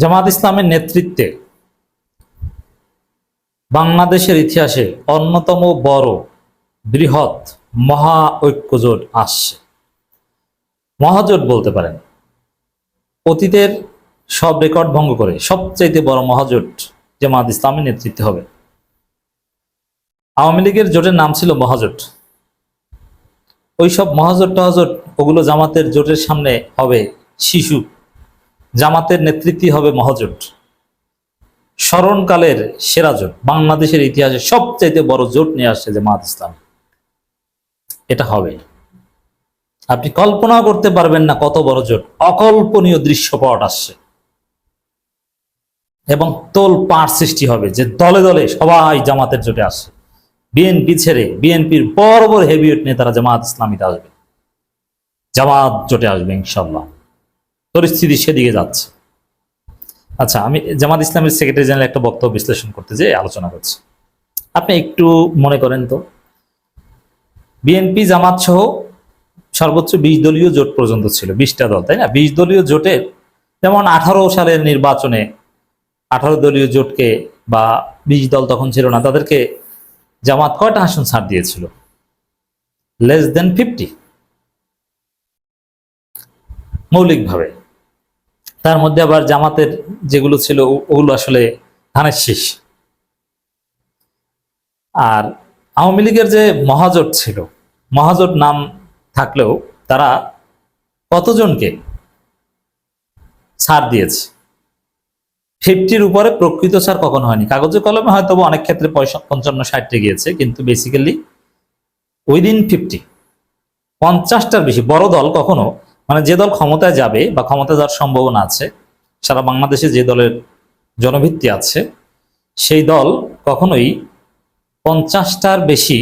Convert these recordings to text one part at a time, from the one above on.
জামাত ইসলামের নেতৃত্বে বাংলাদেশের ইতিহাসে অন্যতম বড় বৃহৎ মহা ঐক্যজোট আসছে। মহাজোট বলতে পারেন। অতীতের সব রেকর্ড ভঙ্গ করে সবচাইতে বড় মহাজোট জামাত ইসলামের নেতৃত্বে হবে। আওয়ামী লীগের জোটের নাম ছিল মহাজোট। ওই সব মহাজোট টহাজোট, ওগুলো জামাতের জোটের সামনে হবে শিশু জামাতের নেতৃত্বে হবে মহাজোট স্মরণকালের সেরা জোট, বাংলাদেশের ইতিহাসে সবচাইতে বড় জোট নিয়ে আসছে জামাত ইসলাম। এটা হবে। আপনি কল্পনা করতে পারবেন না কত বড় জোট, অকল্পনীয় দৃশ্যপট আসছে। এবং তোল পাড় সৃষ্টি হবে যে দলে দলে সবাই জামাতের জোটে আসছে। বিএনপি ছেড়ে, বিএনপির বড় বড় হেভিওয়েট নেতারা জামাত ইসলামীতে আসবে। জামাত জোটে আসবে ইনশাল্লাহ। পরিস্থিতি সেদিকে যাচ্ছে। আচ্ছা আমি জামাত ইসলামের সেক্রেটারি জেনারেল একটা বক্তব্য বিশ্লেষণ করতে যে আলোচনা করছি। আপনি একটু মনে করেন তো বিএনপি জামাত সহ সর্বোচ্চ বিশ দলীয় জোট পর্যন্ত ছিল, বিশটা দল, তাই না? বিশ দলীয় জোটের যেমন আঠারো সালের নির্বাচনে আঠারো দলীয় জোটকে বা বিশ দল তখন ছিল না, তাদেরকে জামাত কয়টা আসন ছাড় দিয়েছিল? লেস দেন ফিফটি মৌলিকভাবে। তার মধ্যে আবার জামাতের যেগুলো ছিল, ওগুলো আসলে ধানের শীষ। আর আওয়ামী লীগের যে মহাজোট ছিল, মহাজোট নাম থাকলেও তারা কতজনকে ছাড় দিয়েছে? ফিফটির উপরে প্রকৃত ছাড় কখনো হয়নি। কাগজে কলমে হয়তো অনেক ক্ষেত্রে পয়সা, পঞ্চান্ন, ষাটে গিয়েছে, কিন্তু বেসিক্যালি উইদিন ফিফটি পঞ্চাশটার বেশি। বড় দল কখনো মানে যে দল ক্ষমতায় যাবে বা ক্ষমতায় যাওয়ার সম্ভাবনা আছে, সারা বাংলাদেশে যে দলের জনভিত্তি আছে, সেই দল কখনোই পঞ্চাশটার বেশি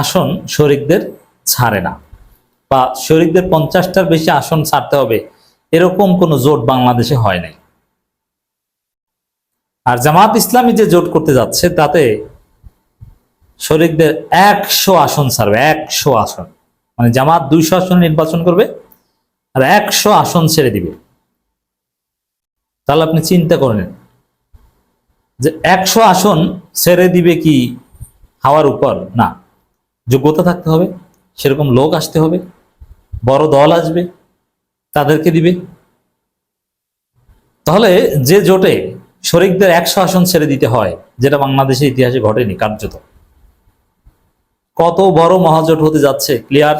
আসন শরিকদের ছাড়ে না বা শরিকদের পঞ্চাশটার বেশি আসন ছাড়তে হবে, এরকম কোনো জোট বাংলাদেশে হয় নাই। আর জামাত ইসলামী যে জোট করতে যাচ্ছে, তাতে শরিকদের একশো আসন ছাড়বে, একশো আসন। মানে জামাত দুইশো আসন নির্বাচন করবে আর একশো আসন ছেড়ে দিবে। তাহলে আপনি চিন্তা করে নেন যে একশো আসন ছেড়ে দিবে কি হাওয়ার উপর? না। যোগ্যতা থাকতে হবে, সেরকম লোক আসতে হবে, বড় দল আসবে, তাদেরকে দিবে। তাহলে যে জোটে শরিকদের একশো আসন ছেড়ে দিতে হয়, যেটা বাংলাদেশের ইতিহাসে ঘটেনি কার্যত। কত বড় মহাজোট হতে যাচ্ছে, ক্লিয়ার?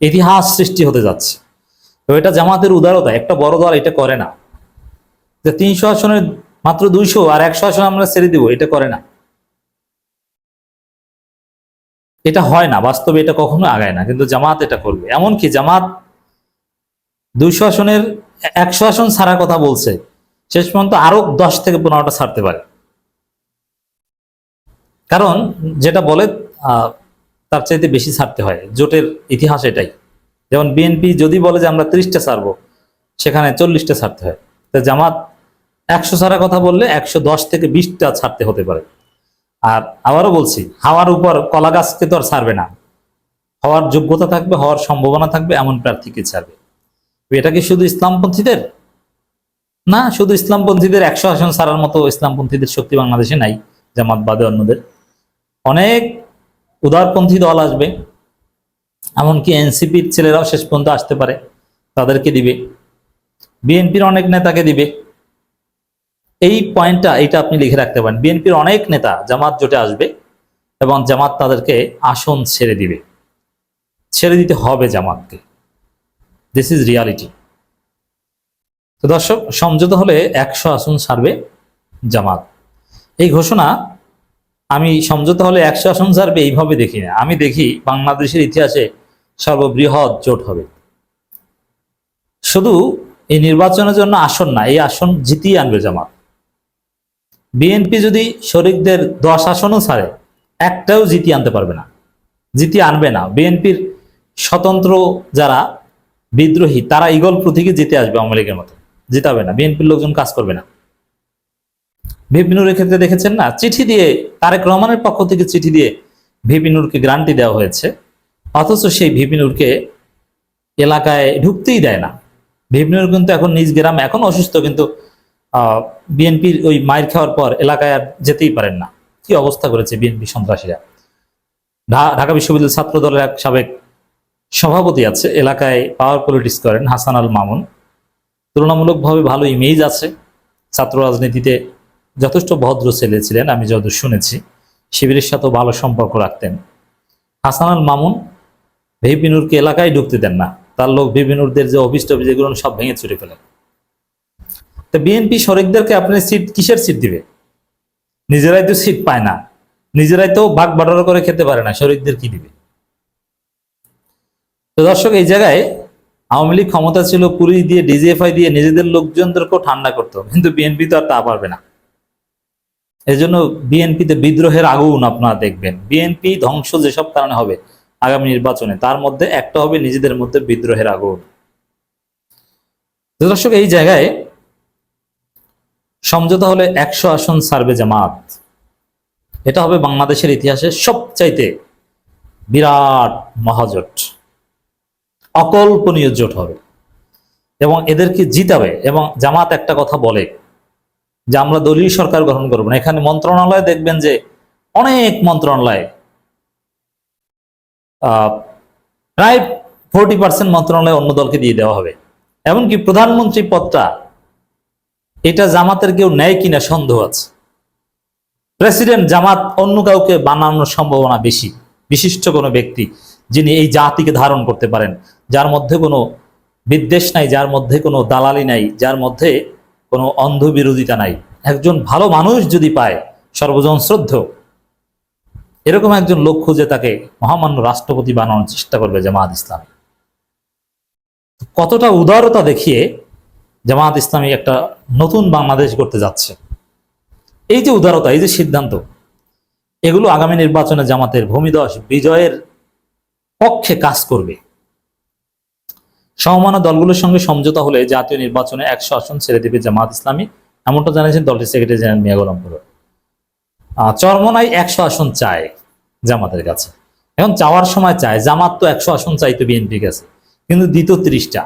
ইতিহাস সৃষ্টি হতে যাচ্ছে। তো এটা জামাতের উদারতা, একটা বড় দল এটা করে না। যে তিনশো আসনের মাত্র দুইশো আর একশো আসন আমরা ছেড়ে দিব, এটা করে না। এটা হয় না, বাস্তবে এটা কখনো আগায় না, কিন্তু জামাত এটা করবে। এমনকি জামাত দুইশো আসনের, একশো আসন ছাড়ার কথা বলছে, শেষ পর্যন্ত আরও দশ থেকে পনেরোটা ছাড়তে পারে। কারণ যেটা বলে তার চাইতে বেশি ছাড়তে হয়। জোটের ইতিহাস এটাই। যেমন বিএনপি যদি বলে যে আমরা ত্রিশটা ছাড়বো, সেখানে চল্লিশটা ছাড়তে হয়। তো জামাত একশো ছাড়ার কথা বললে একশো দশ থেকে বিশটা ছাড়তে হতে পারে। আর আবারও বলছি, হাওয়ার উপর কলা গাছকে তো আর ছাড়বে না। হওয়ার যোগ্যতা থাকবে, হওয়ার সম্ভাবনা থাকবে, এমন প্রার্থীকে ছাড়বে। এটা কি শুধু ইসলামপন্থীদের? না, শুধু ইসলামপন্থীদের একশো আসন ছাড়ার মতো ইসলামপন্থীদের শক্তি বাংলাদেশে নাই, জামাত বাদে অন্যদের। অনেক উদারপন্থী দল আসবে, এমনকি এনসিপির ছেলেরাও শেষ পর্যন্ত আসতে পারে, তাদেরকে দিবে। বিএনপির অনেক নেতাকে দিবে। এই পয়েন্টটা, এইটা আপনি লিখে রাখতে পারেন। বিএনপির অনেক নেতা জামাত জোটে আসবে এবং জামাত তাদেরকে আসন ছেড়ে দিবে। ছেড়ে দিতে হবে জামাতকে। দিস ইজ রিয়ালিটি তো দর্শক, সমঝোতা হলে একশো আসন সারবে জামাত। এই ঘোষণা আমি সমঝোতা হলে একশো আসন ছাড়বে, এইভাবে দেখি না। আমি দেখি বাংলাদেশের ইতিহাসে সর্ববৃহৎ জোট হবে। শুধু এই নির্বাচনের জন্য আসন না, এই আসন জিতিয়ে আনবে জামাত। বিএনপি যদি শরিকদের দশ আসনও ছাড়ে, একটাও জিতিয়ে আনতে পারবে না, জিতিয়ে আনবে না। বিএনপির স্বতন্ত্র যারা বিদ্রোহী, তারা ইগল প্রতীকে জিতে আসবে আওয়ামী লীগের মতো। জিতাবে না। বিএনপির লোকজন কাজ করবে না। ভিপিনুরের ক্ষেত্রে দেখেছেন না? চিঠি দিয়ে, তারেক রহমানের পক্ষ থেকে চিঠি দিয়ে ভিপিনুরকে গ্রান্টি দেওয়া হয়েছে। অথচ সেই ভিপিনুরকে এলাকায় ঢুকতেই দেয় না। বিভিন্ন কিন্তু এখন নিজ গ্রামে এখন অসুস্থ, কিন্তু বিএনপির ওই মায়ের খাওয়ার পর এলাকায় আর যেতেই পারেন না। কি অবস্থা করেছে বিএনপি সন্ত্রাসীরা? ঢাকা বিশ্ববিদ্যালয় ছাত্র দলের এক সাবেক সভাপতি আছে, এলাকায় পাওয়ার পলিটিক্স করেন হাসান আল মামুন। তুলনামূলকভাবে ভালো ইমেজ আছে। ছাত্র রাজনীতিতে যথেষ্ট ভদ্র ছেলে ছিলেন, আমি যত শুনেছি। শিবিরের সাথেও ভালো সম্পর্ক রাখতেন। হাসান আল মামুন, ভিপিনুরকে এলাকায় ঢুকতে দেন না। তার লোক ভিপিনুরদের যে অফিস টফিস এগুলো সব ভেঙে ছুটে ফেলে। তো বিএনপি শরিকদেরকে আপনি সিট, কিসের সিট দিবে? নিজেরাই তো সিট পায় না। নিজেরাই তো ভাগ বাটোয়ারা করে খেতে পারে না। শরিকদের কি দিবে? তো দর্শক, এই জায়গায় আওয়ামী লীগ ক্ষমতা ছিল পুলিশ দিয়ে, ডিজিএফআই দিয়ে নিজেদের লোকজনদেরকেও ঠান্ডা করতো। কিন্তু বিএনপি তো আর তা পারবে না। এই জন্য বিএনপিতে বিদ্রোহের আগুন আপনারা দেখবেন। বিএনপি ধ্বংস যেসব কারণে হবে আগামী নির্বাচনে, তার মধ্যে একটা হবে নিজেদের মধ্যে বিদ্রোহের আগুন। দর্শক, এই জায়গায় সমঝোতা হলে একশো আসন সার্বে জামাত। এটা হবে বাংলাদেশের ইতিহাসে সবচাইতে বিরাট মহাজোট। অকল্পনীয় জোট হবে এবং এদেরকে জিতাবে এবং জামাত একটা কথা বলে যে আমরা দলীয় সরকার গঠন করব না। এখানে মন্ত্রণালয় দেখবেন যে অনেক মন্ত্রণালয় প্রায় ফোরটি পার্সেন্ট মন্ত্রণালয় অন্য দলকে দিয়ে দেওয়া হবে। এমনকি প্রধানমন্ত্রী পদটা, এটা জামাতের কেউ নেয় কিনা সন্দেহ আছে। প্রেসিডেন্ট জামাত অন্য কাউকে বানানোর সম্ভাবনা বেশি, বিশিষ্ট কোনো ব্যক্তি যিনি এই জাতিকে ধারণ করতে পারেন, যার মধ্যে কোনো বিদ্বেষ নাই, যার মধ্যে কোনো দালালি নাই, যার মধ্যে কোনো অন্ধবিরোধিতা নাই। একজন ভালো মানুষ যদি পায়, সর্বজন শ্রদ্ধ। এরকম একজন লোক খুঁজে তাকে মহামান্য রাষ্ট্রপতি বানানোর চেষ্টা করবে জামাত ইসলামী। কতটা উদারতা দেখিয়ে জামাত ইসলামী একটা নতুন বাংলাদেশ করতে যাচ্ছে। এই যে উদারতা, এই যে সিদ্ধান্ত, এগুলো আগামী নির্বাচনে জামাতের ভূমিদশ বিজয়ের পক্ষে কাজ করবে। সমমানা দলগুলোর সঙ্গে সমঝোতা হলে জাতীয় নির্বাচনে একশো আসন ছেড়ে দেবে জামাত ইসলামী। এমনটা জানিয়েছেন দলটির সেক্রেটারি জেনারেল মিয়া গোলাম চরমনাই একশো আসন চায় জামাতের কাছে। এখন চাওয়ার সময় চায়, জামাত তো একশো আসন চাইতো বিএনপির কাছে, কিন্তু দিত ত্রিশটা।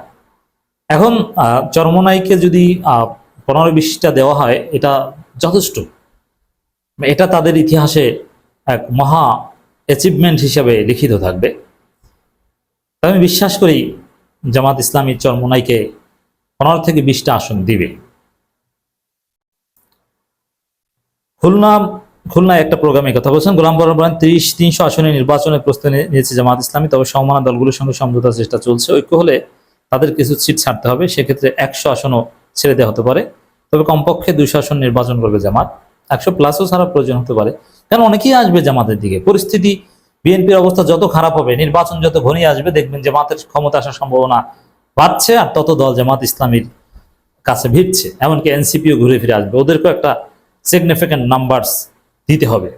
এখন চরমনাইকে যদি পনেরো বিশটা দেওয়া হয়, এটা যথেষ্ট। এটা তাদের ইতিহাসে এক মহা অ্যাচিভমেন্ট হিসাবে লিখিত থাকবে। আমি বিশ্বাস করি জামাত ইসলামী চরমোনাইকে পনেরো থেকে বিশটা আসন দিবে। খুলনা, খুলনায় একটা প্রোগ্রামে কথা বলছেন। গোলাম বরাবর বলেন, তিরিশ, তিনশো আসনে নির্বাচনের প্রস্তুতি নিয়েছে জামাত ইসলামী। তবে সমমানা দলগুলোর সঙ্গে সমঝোতার চেষ্টা চলছে। ঐক্য হলে তাদের কিছু সিট ছাড়তে হবে। সেক্ষেত্রে একশো আসনও ছেড়ে দেওয়া হতে পারে। তবে কমপক্ষে দুশো আসন নির্বাচন করবে জামাত। একশো প্লাসও ছাড়া প্রয়োজন হতে পারে। কারণ অনেকেই আসবে জামাতের দিকে। পরিস্থিতি বিএনপির অবস্থা যত খারাপ হবে, নির্বাচন যত ঘনিয়ে আসবে, দেখবেন জামাতের ক্ষমতা আসার সম্ভাবনা বাড়ছে আর তত দল জামাত ইসলামীর কাছে ভিড়ছে। এমনকি এনসিপিও ঘুরে ফিরে আসবে। ওদেরকেও একটা সিগনিফিক্যান্ট নাম্বারস দিতে হবে।